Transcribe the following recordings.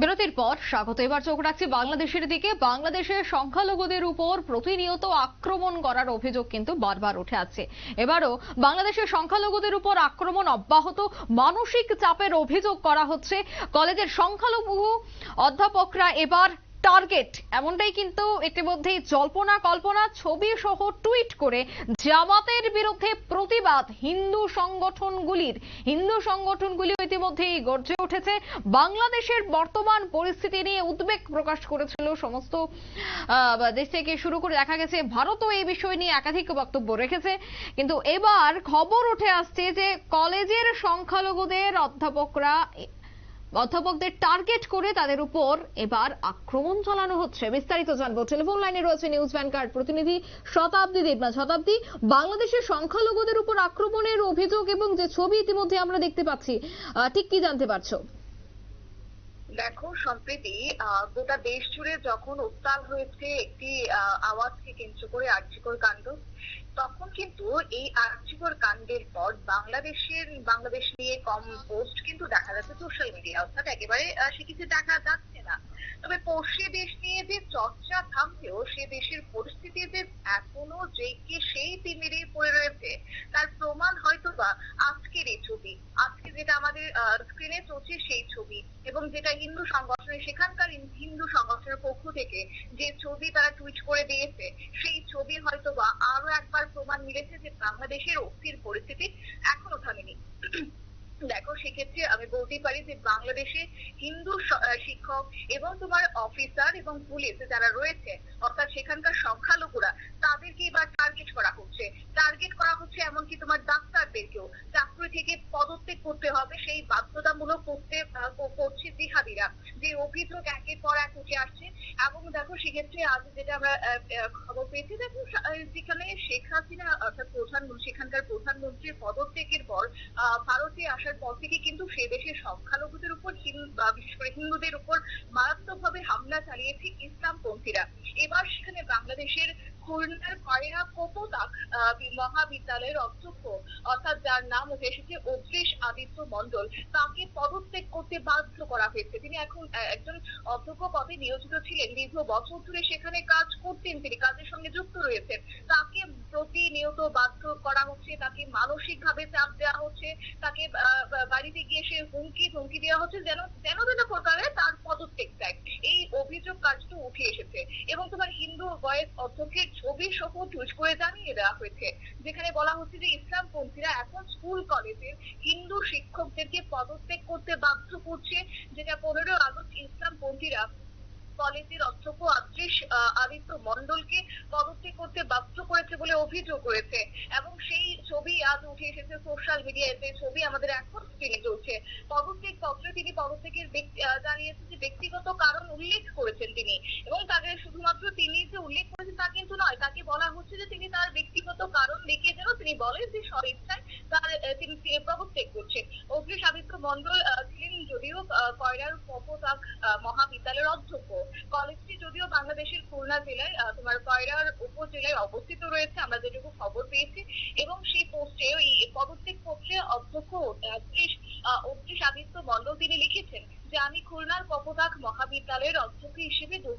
বিরতির পর স্বাগত। এবার চোখ রাখছি বাংলাদেশের দিকে। বাংলাদেশের সংখ্যালঘুদের উপর প্রতিনিয়ত আক্রমণ করার অভিযোগ কিন্তু বারবার উঠে আছে এবারও বাংলাদেশের সংখ্যালঘুদের উপর আক্রমণ অব্যাহত। মানসিক চাপের অভিযোগ করা হচ্ছে। কলেজের সংখ্যালঘু অধ্যাপকরা এবার টার্গেট, এমনটাই কিন্তু ইতিমধ্যেই জল্পনা কল্পনা ছবি সহ টুইট করে জামাতের বিরুদ্ধে প্রতিবাদ হিন্দু সংগঠনগুলির। হিন্দু সংগঠনগুলি ইতিমধ্যেই গর্জে উঠেছে। বাংলাদেশের বর্তমান পরিস্থিতি নিয়ে উদ্বেগ প্রকাশ করেছিল সমস্ত দেশ থেকে শুরু করে দেখা গেছে ভারতও এই বিষয় নিয়ে একাধিক বক্তব্য রেখেছে। কিন্তু এবার খবর উঠে আসছে যে কলেজের সংখ্যালঘুদের অধ্যাপকরা অধ্যাপকদের টার্গেট করে তাদের উপর এবার আক্রমণ চালানো হচ্ছে। বিস্তারিত জানব। টেলিফোন লাইনে রয়েছে নিউজ ভ্যানকার্ড প্রতিনিধি শতাব্দী দেবনা শতাব্দী, বাংলাদেশের সংখ্যালঘুদের উপর আক্রমণের অভিযোগ এবং যে ছবি ইতিমধ্যে আমরা দেখতে পাচ্ছি ঠিক কি জানতে পারছ? দেখো, সম্প্রতি গোটা দেশ জুড়ে যখন উত্তাল হয়েছে একটি আওয়াজকে কেন্দ্র করে আর্যিকর কাণ্ড, তখন কিন্তু এই আর্যিকর কাণ্ডের পর বাংলাদেশের, বাংলাদেশ নিয়ে কম পোস্ট কিন্তু দেখা যাচ্ছে সোশ্যাল মিডিয়া অর্থাৎ একেবারে সে কিছু দেখা যাচ্ছে না। তবে পড়শি দেশ নিয়ে যে চর্চা থামলেও সে দেশের পরিস্থিতি যে এখনও যে কে সেই তিমিরে পড়ে রয়েছে, তার প্রমাণ হয়তো বা আজকের এই ছবি। আজকে যেটা আমাদের স্ক্রিনে চলছে সেই ছবি। এবং যেটা হিন্দু সংগঠনের সেখানকার হিন- হিন্দু সংগঠনের পক্ষ থেকে যে ছবি তারা টুইট করে দিয়েছে, সেই ছবি হয়তো বা আরও একবার প্রমাণ মিলেছে যে বাংলাদেশের অস্থির পরিস্থিতি এখনও থামেনি। দেখো, সেক্ষেত্রে আমি বলতেই পারি যে বাংলাদেশে হিন্দু শিক্ষক এবং তোমার অফিসার এবং পুলিশ যারা রয়েছে, অর্থাৎ সেখানকার সংখ্যালঘুরা, তাদেরকে এবার টার্গেট করা হচ্ছে। টার্গেট করা হচ্ছে এমনকি তোমার ডাক্তারদেরকেও, চাকরি থেকে পদত্যাগ করতে হবে, সেই বাধ্যতামূলক করতে করছে জিহাদিরা। যে অভিযোগ একের পর এক উঠে আসছে, এবং দেখো, সেক্ষেত্রে আজ যেটা আমরা খবর পেয়েছি, দেখো যেখানে শেখ হাসিনা, অর্থাৎ প্রধানমন্ত্রী সেখানকার প্রধানমন্ত্রীর পদত্যাগের পর ভারতে আসার পর থেকে কিন্তু সে দেশের সংখ্যালঘুদের উপর বিশেষ করে হিন্দুদের উপর মারাত্মকভাবে হামলা চালিয়েছে ইসলামপন্থীরা। এবার সেখানে বাংলাদেশের খুলনার কয়রা কোপতাক আহ, মহাবিদ্যালয়ের অধ্যক্ষ অর্থাৎ যার নাম উঠে এসেছে অদ্রিশ আদিত্য মন্ডল তাকে পদত্যাগ করতে বাধ্য করা হয়েছে। তিনি এখন একজন অধ্যক্ষ পদে নিয়োজিত ছিলেন। দীর্ঘ বছর ধরে সেখানে কাজ করতেন তিনি কাজের সঙ্গে যুক্ত রয়েছেন। তাকে প্রতিনিয়ত বাধ্য করা হচ্ছে তাকে মানসিক ভাবে চাপ দেওয়া হচ্ছে তাকে আহ, বা- বাড়িতে গিয়ে সে হুমকি ধমকি দেওয়া হচ্ছে যেন যেন যেন প্রকারে তার পদত্যাগ দেয়। এই অভিযোগ কাজটি উঠে এসেছে। এবং তোমার হিন্দু বয়েস অধ্যক্ষের ছবি সহ টুইট করে জানিয়ে দেওয়া হয়েছে, যেখানে বলা হচ্ছে যে ইসলামপন্থীরা এখন স্কুল, কলেজের হিন্দু শিক্ষকদেরকে পদত্যাগ করতে বাধ্য করছে। যেটা পনেরো আগস্ট ইসলামপন্থীরা কলেজের অধ্যক্ষ আহ, আদিত্য মন্ডলকে পদত্যাগ করতে বাধ্য করেছে বলে অভিযোগ করেছে এবং সেই ছবি আজ উঠে এসেছে সোশ্যাল মিডিয়ায় ছবি আমাদের এখন স্ক্রিনে চলছে। পদত্যাগ পত্রে তিনি পদত্যাগের জানিয়েছেন যে ব্যক্তিগত কারণ উল্লেখ করেছেন তিনি। এবং তাকে শুধুমাত্র তিনি যে উল্লেখ করেছেন তা কিন্তু নয় তাকে বলা হচ্ছে যে তিনি তার ব্যক্তিগত কারণ দেখিয়ে যেন তিনি বলেন যে স্বইচ্ছায় তার তিনি পদত্যাগ করছেন। অগ্রিশ আদিত্য মন্ডল ছিলেন যদিও কয়রার কপোতাক আহ, মহাবিদ্যালয়ের অধ্যক্ষ। যদিও বাংলাদেশের খুলনা জেলায় তোমার কয়রার উপজেলায় অবস্থিত রয়েছে, আমরা যেটুকু খবর পেয়েছি। এবং সেই পোস্টে ওই পদত্যাগ পত্রে অধ্যক্ষ অত্রিশ অত্রিশ আদিত্য মন্ডল তিনি লিখেছেন আমি খুলনার কপোতাক মহাবিদ্যালয়ের অধ্যক্ষ হিসেবে দু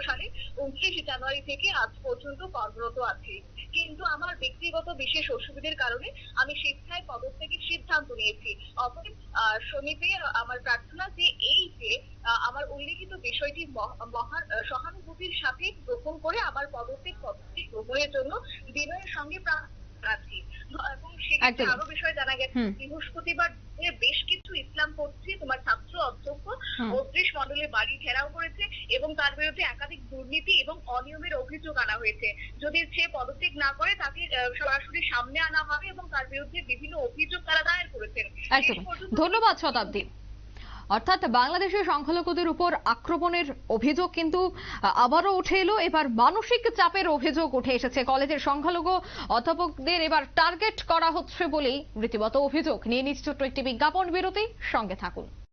সালে উনত্রিশ জানুয়ারি থেকে আজ পর্যন্ত কর্মরত আছি। কিন্তু আমার ব্যক্তিগত বিশেষ অসুবিধার কারণে আমি স্বেচ্ছায় পদত্যাগের সিদ্ধান্ত নিয়েছি। অতএব সমীপে আমার প্রার্থনা যে এই যে আমার উল্লেখিত বিষয়টি মহ- মহান সহানুভূতির সাথে গ্রহণ করে আমার পদত্যাগ পদ্ধতি গ্রহণের জন্য বিনয়ের সঙ্গে আছি। এবং সেক্ষেত্রে আরও বিষয় জানা গেছে বৃহস্পতিবার বেশ কিছু ইসলাম পন্থী তোমার ছাত্র অধ্যক্ষ বত্রিশ মন্ডলের বাড়ি ঘেরাও করেছে এবং তার বিরুদ্ধে একাধিক দুর্নীতি এবং অনিয়মের অভিযোগ আনা হয়েছে। যদি সে পদত্যাগ না করে তাকে সরাসরি সামনে আনা হবে এবং তার বিরুদ্ধে বিভিন্ন অভিযোগ তারা দায়ের করেছেন। ধন্যবাদ শতাব্দী। অর্থাৎ বাংলাদেশের সংখ্যালঘুদের উপর আক্রমণের অভিযোগ কিন্তু আবারও উঠে এলো। এবার মানসিক চাপের অভিযোগ উঠে এসেছে। কলেজের সংখ্যালঘু অধ্যাপকদের এবার টার্গেট করা হচ্ছে বলেই রীতিমতো অভিযোগ। নিয়ে নিচ্ছে ছোট্ট একটি বিজ্ঞাপন বিরতি। সঙ্গে থাকুন।